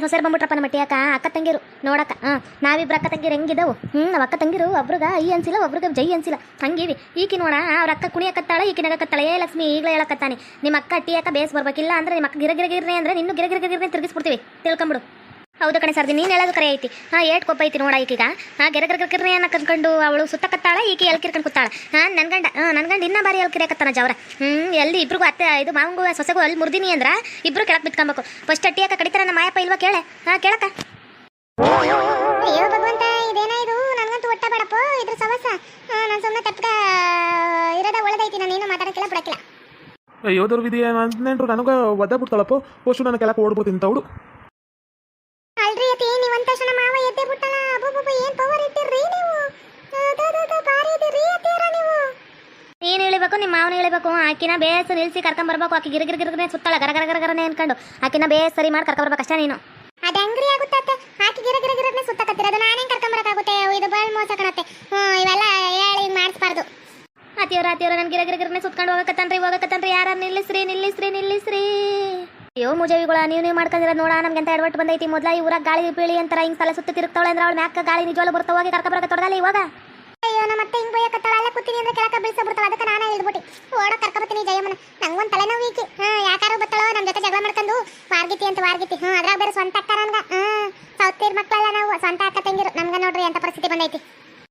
ಸೊಸೆರ್ ಬಂದ್ಬಿಟ್ರಪ್ಪ ನಮ್ಮ ಮಟ್ಟಿಯಾಕ ಅಕ್ಕ. ತಂಗಿರು. ನೋಡಕ್ಕ. ಹಾಂ ನಾವಿಬ್ರು ಅಕ್ಕ ತಂಗಿರು ಹೆಂಗಿದವು? ಹ್ಞೂ ನಾವು ಅಕ್ಕ ತಂಗಿರು, ಒಬ್ರಿಗೆ ಈ ಅನ್ಸಿಲ್ಲ, ಒಬ್ರಿಗೆ ಜೈ ಅನ್ಸಿಲ್ಲ. ಹಂಗಿವಿ. ಈಕಿ ನೋಡ, ಅವ್ರ ಅಕ್ಕ ಕುಣಿಯಕತ್ತಾಳ ಈಕಿ ನಗಕತ್ತಾಳ ಲಕ್ಷ್ಮಿ, ಈಗಲೇ ಹೇಳಕತ್ತಾನೆ ನಿಮ್ಮ ಅಕ್ಕ ಅಟ್ಟಿಯಾಕ ಬೇಸ್ ಬರ್ಬೇಕಿಲ್ಲ ಅಂದ್ರೆ ನಿಮ್ಮ ಅಕ್ಕ ಗಿರ ಗಿರ ಗಿರ್ನೆ ಅಂದ್ರೆ ನಿನ್ನೂ ಗಿರ ಗಿರ ಗಿರ್ನೆ ತಿರುಗಿಸ್ಬಿಡ್ತೀವಿ. ತಿಳ್ಕೊಂಬಿಡು. ಹೌದು ಕಣೆ ಸರ್ದಿ ನೀನು ಹೇಳೋದು ಕರೆ ಐತಿ. ಹಾಂ ಏಟ್ ಕೊಪ್ಪ ಐತಿ ನೋಡ ಈಕೀಗ. ಹಾಂ ಗೆರೆ ಗೆರ ಗಿರ್ನೆ ಅನ್ನ ಕನ್ಕೊಂಡು ಅವಳು ಈಕೆ ಎಲ್ ಕಿರ್ಕೊಂಡು ಕೂತಾಳ. ಹಾಂ ನನ್ನ ಗಂಡ ಹಾಂ ನನ್ನ ಗಂಡ ಇನ್ನೂ ಬಾರಿ ಎಲ್ಕಿರಕತ್ತಾನ ಜವರ. ಹ್ಞೂ ಎಲ್ಲಿ ಇಬ್ರಿಗೂ ಅತ್ತೆ ಇದು ಮಾವಂಗೂ ಸೊಸೆಗೂ ಅಲ್ಲಿ ಮುರ್ದಿನಿ ಅಂದ್ರೆ ಇಬ್ರು ಕೆಳಕ್ಕೆ ಬಿತ್ಕೊಬೇಕು. ಫಸ್ಟ್ ಅಟ್ಟಿಯಾಕ ಕಡಿತಾರ ನಮ್ಮ ಮಾಯಪ್ಪ ಇಲ್ವಾ ಕೇಳೆ? ಹಾಂ ಕೇಳಕ್ಕ. ಅಯ್ಯೋ ಭಗವಂತ ಇದೇನ ಇದು? ನನಗಂತೂ ಒಟ್ಟ ಬೇಡಪ್ಪ ಇದ್ರ ಸವಸ. ನಾನು ಸುಮ್ಮನೆ ತಪ್ಪ ಇರೋದ ಒಳ್ಳೇದೈತಿ ನಾನು ಏನು ಮಾತಾಡಕ್ಕಿಲ್ಲ ಬಿಡಕ್ಕಿಲ್ಲ. ಅಯ್ಯೋ ನೆಂಟ್ರು ನನಗೆ ಒದ್ದ ಬಿಡ್ತಾಳಪ್ಪ. ಪೋಸ್ಟು ನನ್ನ ಕೆಳಕ್ಕೆ ಓಡ್ಬಿಡ್ತೀನಿ ತೌಡು. ಹೇಳಿಬೇಕು ಆಕಿನ ಬೇಸ ನಿಲ್ಸಿ ಕರ್ಕೊಂಬರ್ಬೇಕು. ಆಕಿ ಗಿರ ಗಿರ ಗಿರ್ಗನೆ ಸುತ್ತಾಳ ಗರ ಗರ ಗರ ಗರನೆ ಅನ್ಕೊಂಡು. ಆಕಿನ ಬೇಸ್ ಸರಿ ಮಾಡಿ ಕರ್ಕೊಂಬರ್ಬೇಕು ಅಷ್ಟೇ ನೀನು. ಅದ ಅಂಗ್ರಿ ಆಗುತ್ತ ಆಕಿ ಗಿರ ಗಿರ ಗಿರನೆ ನಾನೇ ಕರ್ಕೊಂಡ್ ಕರ್ಕೊಂಬರಕಾಗುತ್ತೆ ಇದು ಬಲ್ ಮೋಸ ಕಣತ್ತೆ. ಇವೆಲ್ಲ ಹೇಳಿ ಮಾಡಿಸ್ಬಾರ್ದು. ಅತಿಯವ್ರ ಅತಿಯವ್ರ ನನ್ ಗಿರ ಗಿರ ಗಿರನೆ ಸುತ್ಕೊಂಡು ಹೋಗಕತ್ತನ್ರಿ ಹೋಗಕತ್ತನ್ರಿ. ಯಾರ ನಿಲ್ಲಿಸ್ರಿ ನಿಲ್ಲಿಸ್ರಿ ನಿಲ್ಲಿಸ್ರಿ. ಅಯ್ಯೋ ಮುಜವಿಗಳ ನೀವು ನೀವು ಮಾಡ್ಕೊಂಡಿರ ನೋಡ ನಮ್ಗೆ ಅಂತ ಎಡವಟ್ಟು ಬಂದೈತಿ. ಮೊದ್ಲ ಈ ಊರಾಗ ಗಾಳಿ ಬೀಳಿ ಅಂತಾರ. ಹಿಂಗ್ ತಲೆ ಸುತ್ತ ತಿರುಗ್ತಾವಳೆ ಅಂದ್ರೆ ಅವಳ ಮ್ಯಾಕ ಗಾಳಿ ನಿಜವಾಗ್ಲೂ ಬರ್ತಾ ಹೋಗಿ ಕರ್ಕೊಂಬರಕ ತೊಡಗಲ್ಲ ಇವಾಗ? ಅಯ್ಯೋ ನಮ್ಮ ಮತ್ತೆ ಹಿಂಗ್ ಬೈಯಕತ್ತಾಳ? ಅಲ್ಲೇ ಕೂತೀನಿ ಅಂದ್ರೆ ಕೆಳಕ ಬೀಳ್ಸ ಬಿಡ್ತಾಳ ಅದಕ್ಕೆ ನಾನೇ ಇಳ್ದ್ಬಿಟ್ಟು. ಓಡ ಕರ್ಕೊಬತ್ತೀನಿ ಜಯಮ್ಮನ. ನಂಗೊಂದು ತಲೆನೋವು ಈಕಿ. ಹಾ, ಯಾಕಾರು ಬತ್ತಾಳೋ ನಮ್ಮ ಜೊತೆ ಜಗಳ ಮಾಡ್ಕೊಂಡು ವಾರ್ಗಿತಿ ಅಂತ ವಾರ್ಗಿತಿ. ಹ್ಞೂ ಅದ್ರಾಗ ಬೇರೆ ಸ್ವಂತ ಅಕ್ಕ ನನ್ಗ ಹ್ಮ್, ಸೌತೀರ್ ಮಕ್ಕಳೆಲ್ಲ ನಾವು. ಸ್ವಂತ ಅಕ್ಕ ತಂಗಿರು. ನಮ್ಗ ನೋಡ್ರಿ ಅಂತ ಪರಿಸ್ಥಿತಿ ಬಂದೈತಿ.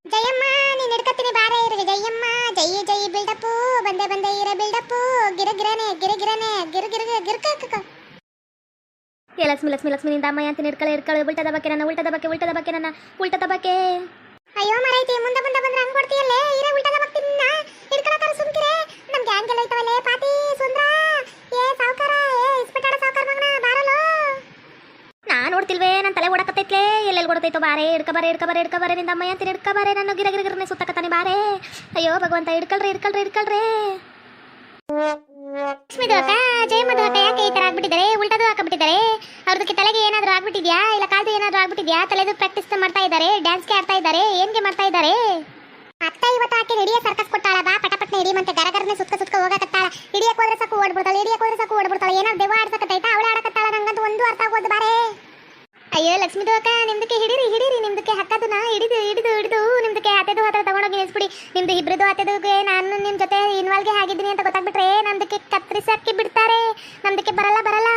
ಜಯಮ್ಮ, ನೀನ್ ಹಿಡ್ಕತ್ತೀನಿ, ಬಾರೇ ಇರು ಜಯಮ್ಮ, ಜೈ ಜೈ, ಬಿಲ್ಡಪ್ಪು. ಬಂದೆ ಬಂದೆ, ಇರ ಬಿಲ್ಡಪ್ಪು. ಗಿರ, ಗಿರನೆ ಗಿರ ಗಿರನೆ, ಗಿರ ಗಿರ ಗಿರ್ಕ ಲಕ್ಷ್ಮಿ ಲಕ್ಷ್ಮಿ ಲಕ್ಷ್ಮಿ, ನಿಂದ ಅಮ್ಮ ಅಂತ ಇಡ್ಕಳೆ ಇಡ್ಕಳೆ ಉಲ್ಟದ ಬಗ್ಗೆ ನನ್ನ, ಉಲ್ಟದ ಬಗ್ಗೆ ಉಲ್ಟದ ಬಗ್ಗೆ ನನ್ನ, ಉಲ್ಟದ ಬಗ್ಗೆ ಅಯ್ಯೋ ಮರೈತಿ, ಮುಂದೆ ಮುಂದೆ ಬಂದ್ರೆ ಹಂಗ್ ಕೊಡ್ತೀಯಲ್ಲೇ ಇರೇ ಉಲ್ಟದ ಬರ್ತೀನಿ ಹಿಡ್ಕೊಳಕಾರ ಸುಮ್ಕಿರೆ. ನಮ್ ಗ್ಯಾಂಗ್ ಎಲ್ಲ ಐತವಲ್ಲೇ ಪಾತಿ, ಸುಂದ್ರ. ಏ, ಸಾವುಕಾರ, ಏ, ಇಸ್ಪಿಟಾಡ ಸಾವುಕಾರ ಮಗನ ಬಾರಲೋ ನಾ ನೋಡ್ತಿಲ್ವೇ ನನ್ನ ತಲೆ ಓಡಕತ್ತೈತ್ಲೇ. ಎಲ್ಲೆಲ್ಲಿ ಓಡತೈತೋ ಬಾರೆ ಇಡ್ಕಬಾರೆ ಹಿಡ್ಕ ಇಡ್ಕಬಾರೆ ನಿಂದ ಅಮ್ಮ ಹಿಡ್ಕ ಬಾರೆ. ನನ್ನ ಗಿರ ಗಿರ ಗಿರನೆ ಸುತ್ತಕತ್ತಾನೆ ಬಾರೆ. ಅಯ್ಯೋ ಭಗವಂತ, ಹಿಡ್ಕಳ್ರಿ ಹಿಡ್ಕಳ್ರಿ ಹಿಡ್ಕಳ್ರಿ. ಲಕ್ಷ್ಮೀ ಅಕ್ಕ ತಲೆಗೆ ಏನಾದ್ರೂ ಆಗ್ಬಿಟ್ಟಿದ್ಯಾ? ಇಲ್ಲ ಕಾಲ್ದು ಏನಾದ್ರೂ ಆಗ್ಬಿಟ್ಟಿದ್ಯಾ? ತಲೆದು ಪ್ರಾಕ್ಟೀಸ್ ಮಾಡ್ತಾ ಇದ್ದಾರೆ ಡ್ಯಾನ್ಸ್ಗೆ ಆಡ್ತಾ ಇದ್ದಾರೆ, ಏನ್ಗೆ ಮಾಡ್ತಾ ಇದ್ದಾರೆ? ಅತ್ತ ಇವತ್ತು ಆಕೆ ಹಿಡಿಯ ಸರ್ಕಸ್ ಕೊಟ್ಟಾಳ, ಬಾ ಪಟಪಟ್ನೆ ಮತ್ತೆ ಗರಗರನೆ ಸುತ್ತ ಸುತ್ತ ಹೋಗಕತ್ತಾಳ. ಹಿಡಿಯಕ್ ಹೋದ್ರೆ ಸಾಕು ಓಡ್ಬಿಡ್ತಾಳೆ ಹಿಡಿಯಕ್ ಹೋದ್ರೆ ಸಾಕು ಓಡ್ಬಿಡ್ತಾಳೆ. ಏನಾದ್ರು ದೆವ್ವ ಆಡ್ಸಕತ್ತೈತಾ, ಅವಳೆ ಆಡಕತ್ತಾಳ, ನಂಗಂತೂ ಒಂದು ಅರ್ಥ ಆಗೋದು ಬಾರೆ. ಅಯ್ಯೋ ಲಕ್ಷ್ಮಿದು ಅಕ್ಕ, ನಿಮ್ದಕ್ಕೆ ಹಿಡಿರಿ, ಹಿಡೀರಿ, ನಿಮ್ದಕ್ಕೆ ಹಕ್ಕದನ್ನ ಹಿಡಿದು ಹಿಡಿದು ಹಿಡಿದು, ನಿಮ್ದಕ್ಕೆ ಹತ್ತದು ಹತ್ರ ತಗೊಂಡೋಗಿ ನಿಲ್ಸ್ಬಿಡಿ. ನಿಮ್ದು ಇಬ್ರದ್ದು ಹತ್ತದಕ್ಕೆ ನಾನು ನಿಮ್ಮ ಜೊತೆ ಇನ್ವಾಲ್ಗೆ ಆಗಿದ್ದೀನಿ ಅಂತ ಗೊತ್ತಾಗ್ಬಿಟ್ರೆ, ನಮ್ದಕ್ಕೆ ಕತ್ತರಿಸಕ್ಕೆ ಬಿಡ್ತಾರೆ, ನಮ್ದಕ್ಕೆ ಬರಲ್ಲ ಬರಲ್ಲ.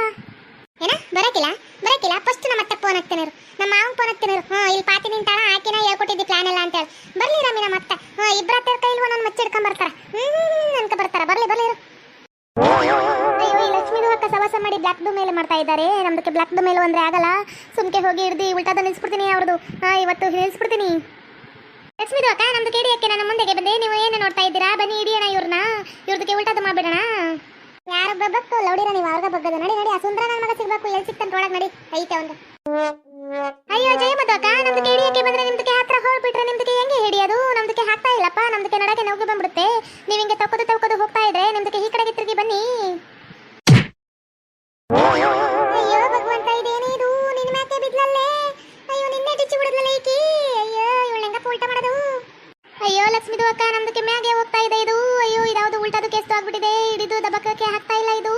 ಏನ, ಬರಕಿಲ್ಲ ಬರಕಿಲ್ಲ ಫಸ್ಟ್ ನಮ್ಮ ಅತ್ತೆ ಫೋನ್ ಹಾಕ್ತೇನೆ ನಮ್ಮ ಮಾವನ್ ಫೋನ್ ಹಾಕ್ತೇನೆ ಹ್ಞೂ ಇಲ್ಲಿ ಪಾತಿ ನಿಂತಾಳ ಆಕಿನ ಹೇಳ್ಕೊಟ್ಟಿದ್ದಿ ಪ್ಲಾನ್ ಎಲ್ಲ ಅಂತೇಳಿ ಬರ್ಲಿ ರಮ್ಮಿ ನಮ್ಮ ಅತ್ತೆ ಹ್ಞೂ ಇಬ್ಬರ ಹತ್ತಿರ ಕೈಲ್ವ ನನ್ನ ಮಚ್ಚ ಹಿಡ್ಕೊಂಡ್ ಬರ್ತಾರ ಹ್ಮ್ ಅನ್ಕ ಬರ್ತಾರ ಬರ್ಲಿ ಬರ್ಲಿ ಇರು. ಅಯ್ಯೋ ಈ ಲಕ್ಷ್ಮಿದು ಅಕ್ಕ ಸವಾಸ ಮಾಡಿ ಬ್ಲಾಕ್ ದು ಮೇಲೆ ಮಾಡ್ತಾ ಇದ್ದಾರೆ. ನಮ್ದಕ್ಕೆ ಬ್ಲಾಕ್ ದು ಮೇಲೆ ಅಂದ್ರೆ ಆಗಲ್ಲ. ಸುಮ್ಕೆ ಹೋಗಿ ಹಿಡ್ದು ಉಲ್ಟಾದ ನಿಲ್ಸ್ಬಿಡ್ತೀನಿ ಅವ್ರದ್ದು ಹಾ, ಇವತ್ತು ನಿಲ್ಸ್ಬಿಡ್ತೀನಿ. ಲಕ್ಷ್ಮಿದು ಅಕ್ಕ, ನಮ್ದು ಕೇಡಿ ಅಕ್ಕೆ ನನ್ನ ಮುಂದೆಗೆ ಬಂದೆ. ನೀವು ಏನು ನೋಡ್ತಾ ಇದ್ದೀರಾ? ಬನ್ನಿ, ಹಿಡಿಯೋಣ ಇವ್ರನ್ನ. ಇವ್ರದಕ್ಕೆ ಉಲ್ಟಾದ ಮಾಡ್ಬಿಡೋಣ. ಯಾರು ಬಗ್ಬೇಕು ಲೌಡಿರ, ನೀವು ಅವ್ರಿಗೆ ಬಗ್ಗದ ನಡಿ ನಡಿ. ಆ ಸುಂದರ ನನ್ನ ಮಗ ಸಿಗ್ಬೇಕು. ಎಲ್ಲಿ ಸಿಗ್ತಾನೆ ಒಳಗೆ ನಡಿ. ಐತೆ ಒಂದು ಅಯ್ಯೋ ಜಯ ಮದಕ ನಮ್ದಕ್ಕೆ ಕೇಳಿಯಕ್ಕೆ ಬಂದ್ರೆ ನಿಮ್ದಕ್ಕೆ ಹತ್ರ ಹೋಗ್ಬಿಟ್ರೆ ನಿಮ್ದಕ್ಕೆ ಹೆಂಗೆ ಹಿಡಿಯೋದು? ನಮ್ದಕ್ಕೆ ಹಾಕ್ತಾ ಇಲ್ಲಪ್ಪ. ನಮ್ದಕ್ಕೆ ನಡಕ್ಕೆ ನೋವು ಬಂದ್ಬಿಡುತ್ತೆ. ಲಕ್ಷ್ಮಿದು ಅಕ್ಕ ನಮ್ದಕ್ಕೆ ಮ್ಯಾಗೆ ಹೋಗ್ತಾ ಇದೆ. ಇದು, ಅಯ್ಯೋ ಇದಾವುದು ಉಲ್ಟಾದು ಕೆಸ್ತು ಆಗ್ಬಿಟ್ಟಿದೆ. ಹಿಡಿದು ದಬಕಕ್ಕೆ ಹಾಕ್ತಾ ಇಲ್ಲ ಇದು.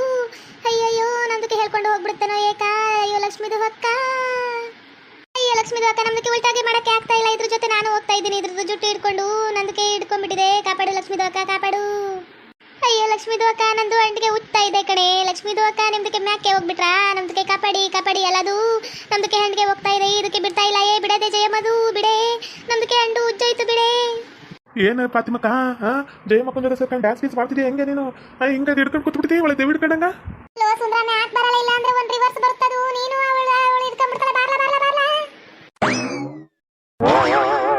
ಅಯ್ಯಯ್ಯೋ ನಮ್ದಕ್ಕೆ ಹೇಳ್ಕೊಂಡು ಹೋಗ್ಬಿಡ್ತಾನೋ ಏಕ. ಅಯ್ಯೋ, ಲಕ್ಷ್ಮಿದು ಅಕ್ಕ. ಅಯ್ಯೋ, ಲಕ್ಷ್ಮಿದು ಅಕ್ಕ, ನಮ್ದಕ್ಕೆ ಉಲ್ಟಾಗಿ ಮಾಡಕ್ಕೆ ಆಗ್ತಾ ಇಲ್ಲ. ಇದ್ರ ಜೊತೆ ನಾನು ಹೋಗ್ತಾ ಇದ್ದೀನಿ. ಇದ್ರದ್ದು ಜುಟ್ಟು ಹಿಡ್ಕೊಂಡು ನಂದಕ್ಕೆ ಹಿಡ್ಕೊಂಡ್ಬಿಟ್ಟಿದೆ. ಕಾಪಾಡು ಲಕ್ಷ್ಮಿದು ಅಕ್ಕ, ಕಾಪಾಡು. ಅಯ್ಯೋ, ಲಕ್ಷ್ಮಿದು ಅಕ್ಕ, ನಂದು ಅಂಟಿಗೆ ಉತ್ತಾ ಇದೆ ಕಣೆ. ಲಕ್ಷ್ಮಿದು ಅಕ್ಕ, ನಿಮ್ದಕ್ಕೆ ಮ್ಯಾಕೆ ಹೋಗ್ಬಿಟ್ರಾ? ನಮ್ದಕ್ಕೆ ಕಾಪಾಡಿ ಕಾಪಾಡಿ ಎಲ್ಲದು. ನಮ್ದಕ್ಕೆ ಹಂಡಿಗೆ ಹೋಗ್ತಾ ಇದೆ. ಇದಕ್ಕೆ ಬಿಡ್ತಾ ಇಲ್ಲ. ಏ, ಬಿಡದೆ ಜಯಮದು ಏನು ಪಾತಿಮಕ್ಕ ಹಾಂ ಜಯಮ್ಮಕ್ಕನ ಜೊತೆ ಸೇರ್ಕೊಂಡು ಡ್ಯಾನ್ಸ್ ಪೀಸ್ ಮಾಡ್ತಿದ್ದೆ ಹೆಂಗೆ ನೀನು? ಹಿಂಗೆ ಹಿಡ್ಕೊಂಡು ಕೂತ್ಬಿಡ್ತೀವಿ ಒಳ್ಳೆ ದೇವಿ ಹಿಡ್ಕೊಂಡಂಗ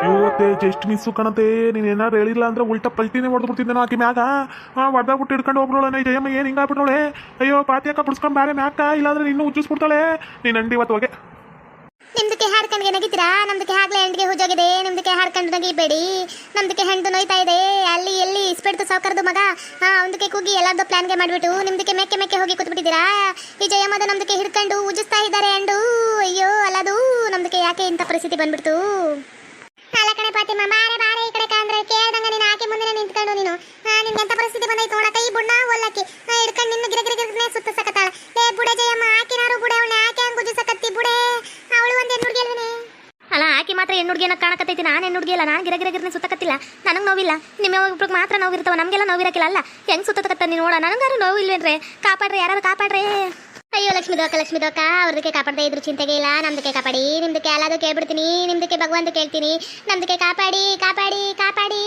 ಇವತ್ತೇ ಜಸ್ಟ್ ಮಿಸ್ಸು ಕಣತೆ ನೀನು ಏನಾರು ಹೇಳಿಲ್ಲ ಅಂದ್ರೆ ಉಲ್ಟಾ ಪಲ್ಟಿನೇ ಹೊಡೆದು ಬಿಡ್ತಿದ್ದೆ ಆಕಿ ಮ್ಯಾಗ. ಹಾಂ ಬಿಟ್ಟು ಹಿಡ್ಕೊಂಡು ಹೋಗ್ಬಿಡೋಣ ಜಯಮ್ಮ ಏನು ಹಿಂಗಾಗ್ಬಿಟ್ಟೋಳೆ ಅಯ್ಯೋ ಪಾತಿಯಕ್ಕ ಬಿಡಿಸ್ಕೊಂಡು ಬೇರೆ ಮ್ಯಾಕ ಇಲ್ಲಾಂದ್ರೆ ಇನ್ನೂ ಉಜ್ಜಿಸ್ಬಿಡ್ತಾಳೆ. ನೀನು ಅಂಡಿ ಇವತ್ತು ಹೋಗೆ. ನಿಮ್ದಕ್ಕೆ ಹಾಡ್ಕೊಂಡ್ಗೆ ನಗಿತೀರಾ? ನಮ್ದಕ್ಕೆ ಆಗ್ಲೇ ಹೆಂಡಿಗೆ ಹುಜಾಗಿದೆ. ನಿಮ್ದಕ್ಕೆ ಹಾಡ್ಕೊಂಡು ನಗಿಬೇಡಿ. ನಮ್ದಕ್ಕೆ ಹೆಂಡು ನೋಯ್ತಾ ಇದೆ. ಅಲ್ಲಿ ಎಲ್ಲಿ ಇಸ್ಬಿಡ್ತು ಸಾವುಕಾರದು ಮಗ. ಹಾ ಒಂದಕ್ಕೆ ಕೂಗಿ ಎಲ್ಲಾರ್ದು ಪ್ಲಾನ್ಗೆ ಮಾಡ್ಬಿಟ್ಟು ನಿಮ್ದಕ್ಕೆ ಮೆಕ್ಕೆ ಮೆಕ್ಕೆ ಹೋಗಿ ಕೂತ್ಬಿಟ್ಟಿದ್ದೀರಾ? ಈ ಜಯಮದ ನಮ್ದಕ್ಕೆ ಹಿಡ್ಕೊಂಡು ಉಜಿಸ್ತಾ ಇದ್ದಾರೆ ಅಂಡು ಅಯ್ಯೋ, ಅಲ್ಲದು ನಮ್ದಕ್ಕೆ ಯಾಕೆ ಇಂಥ ಪರಿಸ್ಥಿತಿ ಬಂದ್ಬಿಡ್ತು? ಅಲ್ಲ ಕಣೆ ಬಾರೆ ಬಾರೆ ಈ ಕಡೆ ಅಂದ್ರೆ ಕೇಳ್ದಂಗ ನೀನು, ಆಕೆ ಮುಂದೆ ನಿಂತ್ಕೊಂಡು ನೀನು. ನಿನ್ಗೆ ಎಂತ ಪರಿಸ್ಥಿತಿ ಬಂದೈತೆ ನೋಡ ಈ ಬುಣ್ಣ ಒಲ್ಲಕ್ಕಿ. ಹಿಡ್ಕೊಂಡು ನಾನು ಹೆಣ್ಣು ಹುಡುಗಿ ನಾನು ಗಿರ ಗಿರ ಗಿರನೆ ಸುತ್ತಕತ್ತಿಲ್ಲ. ನನಗೆ ನೋವಿಲ್ಲ. ನಿಮ್ಮ ಒಬ್ರಿಗೆ ಮಾತ್ರ ನೋವಿರ್ತಾವ ನಮಗೆಲ್ಲ ನೋವಿರಕ್ಕಿಲ್ಲ ಅಲ್ಲ? ಹೆಂಗ್ ಸುತ್ತಕತ್ತ ನೀನು ನೋಡ? ನನಗಾರು ನೋವು ಇಲ್ವೇನ್ರಿ ಕಾಪಾಡ್ರಿ ಯಾರು ಕಾಪಾಡ್ರಿ. ಅಯ್ಯೋ ಲಕ್ಷ್ಮಿ ದೋಕ ಲಕ್ಷ್ಮಿ ದೋಕ ಅವ್ರದಕ್ಕೆ ಕಾಪಾಡದೆ ಇದ್ರು ಚಿಂತೆಗೆ ಇಲ್ಲ ನಮ್ದಕ್ಕೆ ಕಾಪಾಡಿ ನಿಮ್ದಕ್ಕೆ ಎಲ್ಲಾದು ಕೇಳ್ಬಿಡ್ತೀನಿ ನಿಮ್ದಕ್ಕೆ ಭಗವಂತ ಕೇಳ್ತೀನಿ ನಮ್ದಕ್ಕೆ ಕಾಪಾಡಿ ಕಾಪಾಡಿ ಕಾಪಾಡಿ.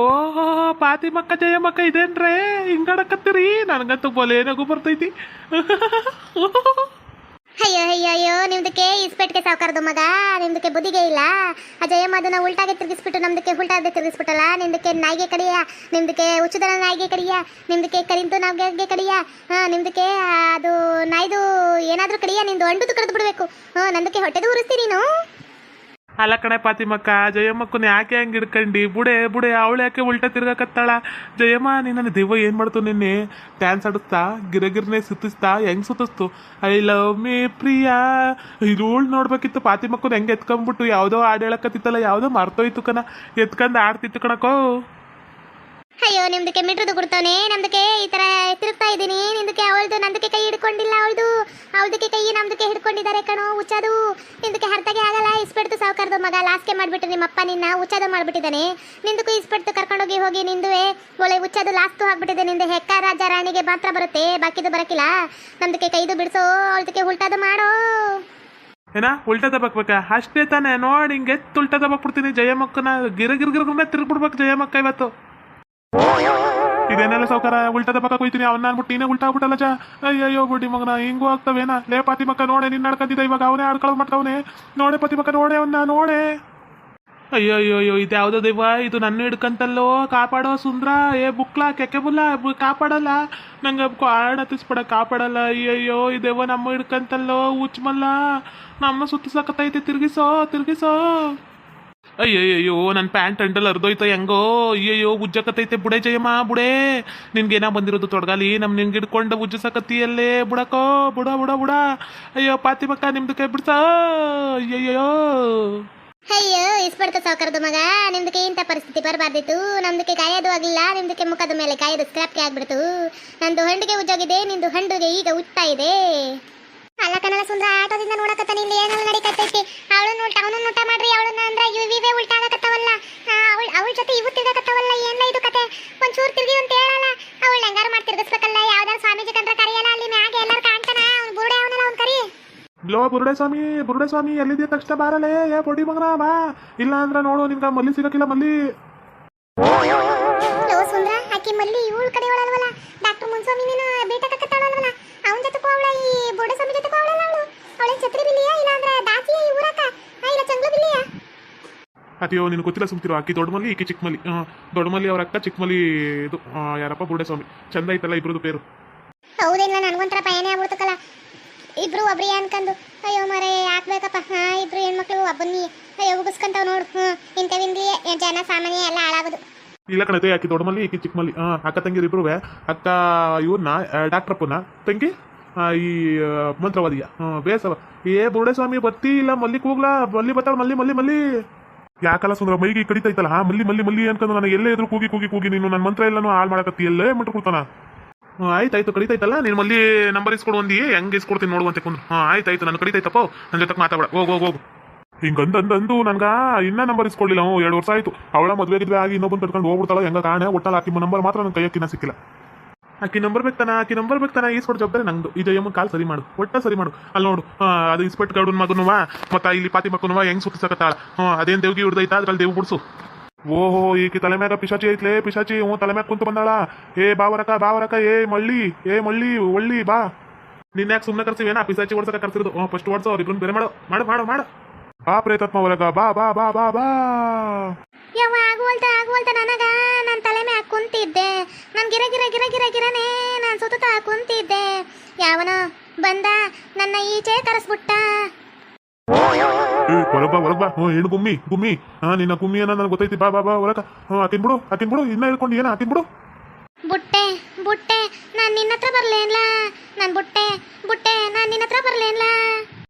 ಓಹೋ ಜಯ ಜಯಮ್ಮಕ್ಕ ಇದೇನ್ರೇ? ಹಿಂಗಡಕತ್ತೀರಿ? ನನಗಂತೂ ಬಲೆ ನಗು ಬರ್ತೈತಿ. ಅಯ್ಯೋ ಅಯ್ಯೋ ಅಯ್ಯೋ, ನಿಮ್ದಕ್ಕೆ ಇಸ್ಪೆಟ್ಗೆ ಸಾವುಕಾರದು ಮಗ, ನಿಮ್ದಕ್ಕೆ ಬುದ್ಧಿಗೆ ಇಲ್ಲ. ಅಜಯ ಅದನ್ನ ಉಲ್ಟಾಗಿ ತಿರುಗಿಸ್ಬಿಟ್ಟು ನಮ್ದಕ್ಕೆ ಉಲ್ಟಾಗಿ ತಿರುಗಿಸ್ಬಿಟ್ಟಲ್ಲ, ನಿಮ್ದಕ್ಕೆ ನಾಯಿಗೆ ಕಡಿಯ, ನಿಮ್ದಕ್ಕೆ ಉಚ್ಚದನ ನಾಯಿಗೆ ಕಡಿಯ, ನಿಮ್ದಕ್ಕೆ ಕರಿಂತು ನಾಯಿಗೆ ಕಡಿಯ, ಹಾ, ನಿಮ್ದಕ್ಕೆ ಅದು ನಾಯ್ದು ಏನಾದ್ರೂ ಕಡಿಯ ನಿಂದು ಅಂಡುದು ಕರೆದು ಬಿಡ್ಬೇಕು. ನಂದಕ್ಕೆ ಹೊಟ್ಟೆದು ಉರಿಸ್ತೀರಿ ನೀನು. ಅಲ್ಲ ಕಣೆ ಪಾತಿಮಕ್ಕ ಜಯಮ್ಮಕ್ಕನ ಯಾಕೆ ಹಂಗೆ ಹಿಡ್ಕಂಡು. ಬುಡೆ ಬುಡೆ, ಅವಳು ಯಾಕೆ ಉಲ್ಟ ತಿರ್ಗಾಕತ್ತಾಳ ಜಯಮ್ಮ ನಿನ್ನ ದೆವ್ವ ಏನು ಮಾಡ್ತು ನಿನ್ನೆ? ಡ್ಯಾನ್ಸ್ ಆಡಿಸ್ತಾ ಗಿರಗಿರನೆ ಸುತ್ತಿಸ್ತಾ? ಹೆಂಗೆ ಸುತ್ತಿಸ್ತು? I love me Priya. ಇದೂಳ್ ನೋಡ್ಬೇಕಿತ್ತು ಪಾತಿಮಕ್ಕನ ಹೆಂಗೆ ಎತ್ಕೊಂಡ್ಬಿಟ್ಟು. ಯಾವುದೋ ಹಾಡು ಹೇಳಕತ್ತಿತ್ತಲ್ಲ, ಯಾವುದೋ ಮರ್ತೋಯ್ತು ಕಣ. ಎತ್ಕೊಂಡು ಆಡ್ತಿತ್ತು ಕಣಕೋ ಅಯ್ಯೋ, ನಿಮ್ದಕ್ಕೆ ಮಿಟ್ರದು ಕೊಡ್ತಾನೆ, ನಮ್ದಕ್ಕೆ ಈ ತರ ತಿರುಗ್ತಾ ಇದ್ದೀನಿ. ನಿಮ್ದಕ್ಕೆ ಅವಳದು, ನಂದಕ್ಕೆ ಕೈ ಹಿಡ್ಕೊಂಡಿಲ್ಲ ಅವಳದು. ಅವಳದಕ್ಕೆ ಕೈ ನಮ್ದಕ್ಕೆ ಹಿಡ್ಕೊಂಡಿದ್ದಾರೆ ಕಣೋ ಹುಚ್ಚಾದು ನಿಮ್ದಕ್ಕೆ ಹರ್ತಾಗೆ ಆಗಲ್ಲ ಇಸ್ಪೆಡ್ತು ಸಾವುಕಾರದು ಮಗ ಲಾಸ್ಕೆ ಮಾಡ್ಬಿಟ್ಟು ನಿಮ್ಮಪ್ಪ ನಿನ್ನ ಹುಚ್ಚದು ಮಾಡ್ಬಿಟ್ಟಿದ್ದಾನೆ. ನಿಂದಕ್ಕೂ ಇಸ್ಪೆಡ್ತು ಕರ್ಕೊಂಡೋಗಿ ಹೋಗಿ ನಿಂದುವೆ. ಒಳ್ಳೆ ಹುಚ್ಚದು ಲಾಸ್ತು ಹಾಕ್ಬಿಟ್ಟಿದೆ ನಿಂದು. ಹೆಕ್ಕ ರಾಜ ರಾಣಿಗೆ ಮಾತ್ರ ಬರುತ್ತೆ, ಬಾಕಿದು ಬರಕಿಲ್ಲ. ನಮ್ದಕ್ಕೆ ಕೈದು ಬಿಡಿಸೋ, ಅವಳದಕ್ಕೆ ಉಲ್ಟಾದು ಮಾಡೋ. ಏನ ಉಲ್ಟಾ ತಬಕ್ಬೇಕ ಅಷ್ಟೇ ತಾನೇ, ನೋಡಿ ಹಿಂಗೆ ಉಲ್ಟಾ ದಬಕ್ಬಿಡ್ತೀನಿ ಜಯಮ್ಮಕ್ಕನ ಗಿರ ಗಿರ ಜಯಮಕ್ಕ ಜಯಮ್ಮಕ್ಕ ಇವತ್ತು. ಇದೇನೆಲ್ಲ ಸೌಕರ ಉಲ್ಟದ ಪಕ್ಕ ಹೋಯ್ತೀನಿ ಅವನ್ನ ಅನ್ಬಿಟ್ಟು ನೀನೇ ಉಲ್ಟಾ ಆಗ್ಬಿಟ್ಟಲ್ಲ ಜಾ. ಅಯ್ಯಯ್ಯೋ, ಬುಡ್ಡಿ ಮಗನ, ಹಿಂಗೂ ಆಗ್ತವೇನ? ಲೇ, ಪಾತಿ ಮಕ್ಕ, ನೋಡೆ ನಿನ್ನ ನಡ್ಕಂತಿದ್ದ ಇವಾಗ ಅವನೇ ಆಡ್ಕೊಳ್ಳೋದು ಮಾಡ್ತಾವನೆ. ನೋಡೆ, ಪತಿ ಮಕ್ಕ, ನೋಡೆ ಅವನ್ನ ನೋಡೆ. ಅಯ್ಯೋ ಅಯ್ಯೋ ಇದು ಯಾವುದೋ ದೈವ ಇದು ನನ್ನ ಹಿಡ್ಕಂತಲ್ಲೋ? ಕಾಪಾಡೋ ಸುಂದ್ರ? ಏ, ಬುಕ್ಲಾ, ಕೆಕ್ಕೆ ಬುಲ್ಲ? ಕಾಪಾಡಲ್ಲ? ನಂಗೆ ಆಡ ಹತ್ತಿಸ್ಬಿಡ, ಕಾಪಾಡಲ್ಲ. ಅಯ್ಯಯ್ಯೋ ಇದೇವ ನಮ್ಮ ಹಿಡ್ಕಂತಲ್ಲೋ? ಉಚ್ಚಮಲ್ಲ ನಮ್ಮ ಸುತ್ತಿಸಕತ್ತೈತೆ ತಿರ್ಗಿಸೋ ತಿರ್ಗಿಸೋ. ಅಯ್ಯಯ್ಯೋ ನನ್ನ ಪ್ಯಾಂಟ್ ಅಂಡಲ್ ಅರ್ದೋಯ್ತು ಹೆಂಗೋ? ಅಯ್ಯಯ್ಯೋ, ಉಜ್ಜಕತ್ತೈತೆ ಬುಡೆ ಜಯಮ್ಮ, ಬುಡೆ. ನಿನ್ಗೇನ ಬಂದಿರೋದು ತೊಡಗಾಲಿ, ನಮ್ ನಿನ್ಗೆ ಹಿಡ್ಕೊಂಡು ಉಜ್ಜಸಕತ್ತಿಯಲ್ಲೇ, ಬುಡಕೋ, ಬುಡ ಬುಡ ಬುಡ. ಅಯ್ಯೋ ಪಾತಿ ಪಕ್ಕ ನಿಮ್ದು ಕೈ ಬಿಡ್ಸ? ಅಯ್ಯಯ್ಯೋ ಅಯ್ಯೋ ಇಸ್ಪಡ್ತ ಸಾವುಕಾರದು ಮಗ. ನಿಮ್ದಕ್ಕೆ ಇಂಥ ಪರಿಸ್ಥಿತಿ ಬರಬಾರ್ದಿತ್ತು. ನಮ್ದಕ್ಕೆ ಕಾಯೋದು ಆಗಲಿಲ್ಲ. ನಿಮ್ದಕ್ಕೆ ಮುಖದ ಮೇಲೆ ಕಾಯೋದು ಸ್ಕ್ರಾಪ್ಗೆ ಆಗ್ಬಿಡ್ತು. ನಂದು ಹಂಡಿಗೆ ಉಜ್ಜೋಗಿದೆ, ನಿಂದು ಹಂಡಿಗೆ ಈಗ ಉಜ್ತಾ ಇದೆ. ಅಲ್ಲ ಕನ್ನಡ ಸುಂದರ ಆಟೋದಿಂದ ನೋಡಕತ್ತಾನ. ಇಲ್ಲಿ ಏನೆಲ್ಲ ನಡಿಕತ್ತೈತಿ? ಅವಳು ನೋಟ ಅವನು ನೋಟ ಮಾಡ್ರಿ ಅವಳನ್ನ ಅಂದ್ರೆ ಇವಿವೆ ಉಲ್ಟಾಗಕತ್ತವಲ್ಲ ಅವಳ ಅವಳ ಜೊತೆ ಇವು ಇದಕತ್ತವಲ್ಲ ಏನ ಇದು ಕತೆ? ಒಂಚೂರು ತಿರ್ಗಿ ಅಂತ ಹೇಳಲ್ಲ. ಅವಳ ಹೆಂಗಾರ ಮಾಡಿ ತಿರ್ಗಿಸ್ಬೇಕಲ್ಲ ಯಾವ್ದಾರು ಸ್ವಾಮೀಜಿ ಕಂಡ್ರೆ ಕರಿಯಲ್ಲ ಅಲ್ಲಿ ಮ್ಯಾಗೆ ಎಲ್ಲರೂ ಕಾಣ್ತಾನ? ಅವ್ನು ಬುರುಡೆ ಅವನಲ್ಲ ಅವ್ನು ಕರಿ? ಲೋ ಬುರುಡೆ ಸ್ವಾಮಿ ಬುರುಡೆ ಸ್ವಾಮಿ ಎಲ್ಲಿದ್ಯಾ ತಕ್ಷಣ ಬಾರಲೇ? ಏ ಬೊಡಿ ಮಗನ ಬಾ. ಇಲ್ಲ ಅಂದ್ರೆ ನೋಡು ನಿನ್ಗ ಮಲ್ಲಿ ಸಿಗಕ್ಕಿಲ್ಲ ಮಲ್ಲಿ. ಲೋ ಸುಂದ್ರ ಆಕಿ ಮಲ್ಲಿ ಇವಳ ಕಡೆ ಒಳಲ್ವಲ್ಲ ಡಾಕ್ಟರ್ ಮುನ್ಸ್ವಾಮಿ ನೀನು ಬೇಟಕತ್ತಾಳಲ್ವಲ್ಲ ಅವನ ಜೊತೆ ಅವಳ ಈ ಬೋಡೆ ಸ್ವಾಮಿ ಜೊತೆ ಅವಳಲ್ಲ ಅವಳು ಅವಳೇನ್ ಛತ್ರಿ ಬಿಲ್ಲಿಯ ಇಲ್ಲ ಅಂದ್ರೆ ದಾಚಿಯ ಈ ಊರಕ ಆ, ಇಲ್ಲ ಚಂಗ್ಲ ಬಿಲ್ಲಿಯ ಅತಿಯೋ ನಿನ್ ಗೊತ್ತಿಲ್ಲ ಸುಮ್ತಿರೋ ಆಕಿ ದೊಡ್ಡಮಲ್ಲಿ ಈಕಿ ಚಿಕ್ಕ ಮಲ್ಲಿ ಹ್ಮ್ ದೊಡ್ಡ ಮಲ್ಲಿ ಅವ್ರ ಅಕ್ಕ ಚಿಕ್ಕ ಮಲ್ಲಿ ಇದು ಯಾರಪ್ಪ ಬುರುಡೆ ಸ್ವಾಮಿ ಚಂದ ಐತಲ್ಲ ಇಬ್ರದ್ದು ಪೇರು? ಹೌದೇನಿಲ್ಲ ನನಗೊಂಥರ ಪಯನೇ ಆಗ್ಬಿಡ್ತಕ್ಕಲ್ಲ. ಇಬ್ರು ಒಬ್ರಿ ಅನ್ಕಂದು ಅಯ್ಯೋ ಮರೆ ಯಾಕ್ಬೇಕಪ್ಪ ಹಾ ಇಬ್ರು ಹೆಣ್ಮಕ್ಳು ಒಬ್ಬನಿ ಅಯ್ಯೋ ಉಗಿಸ್ಕೊಂತಾವ್ ನೋಡು. ಹ್ಞೂ ಇಂಥವಿಂದಿ ಜನ ಸಾಮಾನ್ಯ ಎಲ್ಲ ಹಾಳಾಗೋದು. ಇಲ್ಲ ಕಣತೆ ಆಕಿ ದೊಡ್ಡ ಮಲ್ಲಿ ಈಕಿ ಚಿಕ್ಕ ಮಲ್ಲಿ ಹಾ ಅಕ್ಕ ತಂಗಿರು ಇಬ್ರು ಅಕ್ಕ ಇವ್ರನ್ನ ಡಾಕ್ಟ್ರಪ್ಪನ ತಂಗಿ ಈ ಮಂತ್ರವಾದಿಯ. ಹ್ಮ್ ಬೇಸವ. ಏ ಬುರುಡೆ ಸ್ವಾಮಿ ಬತ್ತಿ ಇಲ್ಲ ಮಲ್ಲಿ ಕೂಗ್ಲಾ ಮಲ್ಲಿ ಬತ್ತಾಳ ಮಲ್ಲಿ ಮಲ್ಲಿ ಮಲ್ಲಿ. ಯಾಕಲ್ಲ ಸುಂದ್ರ ಮೈಗೆ ಕಡಿತೈತಲ್ಲ, ಹಾ, ಮಲ್ಲಿ ಮಲ್ಲಿ ಮಲ್ಲಿ ಅನ್ಕೊಂಡು ನಾನು ಎಲ್ಲೇ ಇದ್ರು ಕೂಗಿ ಕೂಗಿ ಕೂಗಿ ನೀನು ನನ್ನ ಮಂತ್ರ ಎಲ್ಲಾನು ಹಾಳು ಮಾಡಕತ್ತಿ, ಎಲ್ಲೇ ಮಟ್ಟ ಕೊಡ್ತಾನ ಹ್ಞೂ ಆಯ್ತಾಯ್ತು ಕಡಿತೈತಲ್ಲ, ನೀನು ಮಲ್ಲಿ ನಂಬರ್ ಇಸ್ಕೊಡು ಒಂದಿ, ಹೆಂಗೆ ಇಸ್ಕೊಡ್ತೀನಿ ನೋಡುವಂತೆ ಕುಂದ್ರು. ಹಾಂ ಆಯ್ತಾಯ್ತು ನಾನು ಕಡಿತೈತಪ್ಪ ನನ್ನ ಜೊತೆ ಮಾತಾಡ ಹೋಗು ಹೋಗು ಹೋಗು. ಹಿಂಗಂದು ಅಂದು ನನ್ಗ ಇನ್ನ ನಂಬರ್ ಇಸ್ಕೊಳ್ಳಿಲ್ಲ ಎರಡು ವರ್ಷ ಆಯ್ತು. ಅವಳ ಮದುವೆ ಆಗಿ ಇನ್ನೊಬ್ಬನ್ ಕಟ್ಕೊಂಡು ಹೋಗ್ಬಿಡ್ತಾಳ ಹೆಂಗ ಕಾಣೆ ಒಟ್ಟಲ್ಲ ಹಾಕಿ ನಂಬರ್ ಮಾತ್ರ ನನ್ನ ಕೈಯಕ್ಕಿನ ಸಿಕ್ಕಿಲ್ಲ. ಆಕಿ ನಂಬರ್ ಬೇಕಾನ ಆಕಿ ನಂಬರ್ ಬೇಕ್ತಾನ? ಈಸ್ಕೊಡ್ ಜವಾಬ್ದಾರಿ ನಂದು. ಈ ಜಯಮ್ಮ ಕಾಲ್ ಸರಿ ಮಾಡು. ಒಟ್ಟ ಸರಿ ಮಾಡು. ಅಲ್ಲಿ ನೋಡು ಅದು ಇಸ್ಪೆಟ್ ಗೌಡನ ಮಗನುವ ಮತ್ತ ಇಲ್ಲಿ ಪಾತಿ ಮಕ್ಕನುವ ಹೆಂಗ್ ಸುತ್ತಿಸಕತ್ತಾಳ? ಹ್ಞೂ ಅದೇನ್ ದೇವ್ಗಿ ಹಿಡ್ದೈತಾ ಅದ್ರಲ್ಲಿ ದೇವ್ ಬಿಡ್ಸು. ಓಹೋ, ಈಕಿ ತಲೆ ಮ್ಯಾಗ ಪಿಶಾಚಿ ಐತ್ಲೇ, ಪಿಶಾಚಿ, ಹ್ಞೂ, ತಲೆ ಮ್ಯಾಗ ಕುಂತು ಬಂದಾಳ. ಏ, ಬಾವರಕ ಬಾವರಕ, ಏ, ಮಳ್ಳಿ ಏ, ಮಳ್ಳಿ, ಒಳ್ಳಿ, ಬಾ. ನಿನ್ನ ಯಾಕೆ ಸುಮ್ಮನೆ ಕರ್ಸಿವೇನಾ ಪಿಶಾಚಿ ಓಡ್ಸಕ ಕರ್ಸಿರೋದು? ಹ್ಞೂ ಫಸ್ಟ್ ಓಡ್ಸೋ ಇಬ್ಬರು ಬೇರೆ ಮಾಡು. ಮಾಡು ಮಾಡು ಮಾಡು. ಬಾ, ಪ್ರೇತಾತ್ಮ ಹೊರಗ ಬಾ ಬಾ ಬಾ ಬಾ ಬಾ. ಯವ್ವ ನನಗ ಕುಂತಿದ್ದೆ. ನಾನು ಗಿರ ಗಿರ ಗಿರ ಗಿರ ಗಿರನೆ ನಾನು ಸುತ್ತ ಕುಂತಿದ್ದೆ. ಯಾವನ ಬಂದ ನನ್ನ ಈಚೆ ಕರೆಸ್ಬಿಟ್ಟ ಏ ಹೊರಗ್ ಬಾ ಹೊರಗ್ ಬಾ. ಹ್ಞೂ ಹೆಣ್ಣು ಗುಮ್ಮಿ ಗುಮ್ಮಿ. ಹಾ ನಿನ್ನ ಗುಮ್ಮಿ ಅನ್ನೋ ನನಗೆ ಗೊತ್ತೈತಿ. ಬಾ ಬಾ ಬಾ ಹೊರಗ. ಹ್ಞೂ ಹಾಕಿನ್ ಬಿಡು ಹಾಕಿನ್ ಬಿಡು. ಇನ್ನ ಹೇಳ್ಕೊಂಡು ಏನ ಹಾಕಿನ್ ಬಿಡು. ಬುಟ್ಟೆ ಬುಟ್ಟೆ ನಾನು ನಿನ್ನ ಹತ್ರ ಬರ್ಲೇನ್ಲ? ನಾನು ಬುಟ್ಟೆ ಬುಟ್ಟೆ ನಾನು ನಿನ್ನ ಹತ್ರ ಬರ್ಲೇನ್ಲ?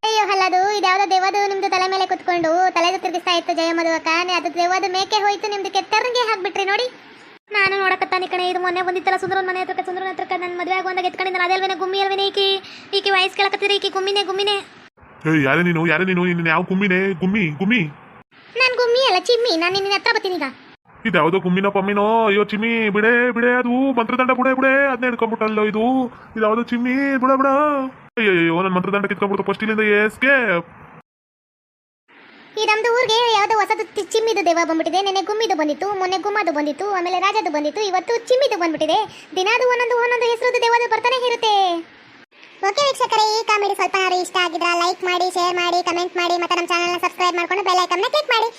ಅಯ್ಯೋ ಹಲ್ಲದು ಇದ್ಯಾವುದೋ ದೇವದು ನಿಮ್ದು ತಲೆ ಮೇಲೆ ಕುತ್ಕೊಂಡು ತಲೆದು ತಿರುಗಿಸ್ತಾ ಇತ್ತು ಜಯ ಮದುವಕ ಅದು ದೇವದು ಮೇಕೆ ಹೋಯ್ತು ನಿಮ್ದು ಕೆತ್ತರಂಗೆ ಹಾಕ್ಬಿಟ್ರಿ ನೋಡಿ. ನಾನು ನೋಡಕತ್ತಾನೆ ಕಣೆ ಇದು ಮೊನ್ನೆ ಬಂದಿತ್ತಲ್ಲ ಸುಂದರ ಮನೆ ಹತ್ರಕ್ಕೆ ಸುಂದರನ ಹತ್ರಕ್ಕೆ ನನ್ನ ಮದುವೆ ಆಗುವಂದಾಗ ಎತ್ಕೊಂಡಿದ್ದಾನೆ ಅದೇ ಅಲ್ವೇನೆ ಗುಮ್ಮಿ ಅಲ್ವೇನೆ ಈಕಿ? ಈಕಿ ವಯಸ್ಸು ಕೇಳಕತ್ತಿದ್ರೆ ಈಕಿ ಗುಮ್ಮಿನೇ ಗುಮ್ಮಿನೇ. ಏ ಯಾರೇ ನೀನು ಯಾರೇ ನೀನು ನಿನ್ನ ಯಾವ ಗುಮ್ಮಿನೇ? ಗುಮ್ಮಿ ಗುಮ್ಮಿ. ನಾನು ಗುಮ್ಮಿ ಅಲ್ಲ ಚಿಮ್ಮಿ ನಾನು ನಿನ್ನ ಹತ್ರ ಬರ್ತೀನಿ ಈಗ. ಇದ್ಯಾವುದೋ ಗುಮ್ಮಿನೋ ಪಮ್ಮಿನೋ? ಅಯ್ಯೋ ಚಿಮ್ಮಿ ಬಿಡೆ ಬಿಡೆ ಅದು ಮಂತ್ರದಂಡ ಬಿಡೆ ಬಿಡೆ. ಅದನ್ನ ಹಿಡ್ಕೊಂಡ್ಬಿಟ್ಟಲ್ಲೋ ಇದು? ಇದ್ಯಾವುದೋ ಚಿಮ್ಮಿ ಬಿಡ ಬಿಡ. ಅಯ್ಯೋ ನನ್ನ ಮಂತ್ರದಂಡ ಕಿತ್ಕೊಂಡ್ಬಿಡ್ತು ಫಸ್ಟ್ ಇಲ್ಲಿಂದ ಎಸ್ಕೆ ಈ ನಮ್ದು ಊರಿಗೆ ಯಾವುದೋ ಹೊಸದು ಚಿಮ್ಮಿದು ದೇವ ಬಂದ್ಬಿಟ್ಟಿದೆ. ನಿನ್ನೆ ಗುಮ್ಮಿದು ಬಂದಿತ್ತು, ಮೊನ್ನೆ ಗುಮ್ಮದು ಬಂದಿತ್ತು, ಆಮೇಲೆ ರಾಜದು ಬಂದಿತ್ತು, ಇವತ್ತು ಚಿಮ್ಮಿದು ಬಂದ್ಬಿಟ್ಟಿದೆ. ದಿನಾದು ಒಂದೊಂದು ಒಂದೊಂದು ಹೆಸರು ದೇವದು ಬರ್ತಾನೆ ಇರುತ್ತೆ. ಓಕೆ ವೀಕ್ಷಕರೇ, ಈ ಕಾಮಿಡಿ ಸ್ವಲ್ಪ ಇಷ್ಟ ಆಗಿದ್ರೆ ಲೈಕ್ ಮಾಡಿ ಶೇರ್ ಮಾಡಿ ಕಮೆಂಟ್ ಮಾಡಿ, ಮತ್ತೆ ನಮ್ಮ ಚಾನಲ್ನ ಸಬ್ಸ್ಕ್ರೈಬ್ ಮಾಡ್ಕೊಂಡು ಬೆಲ್ ಐಕನ್ನ ಕ್ಲಿಕ್ ಮಾಡಿ.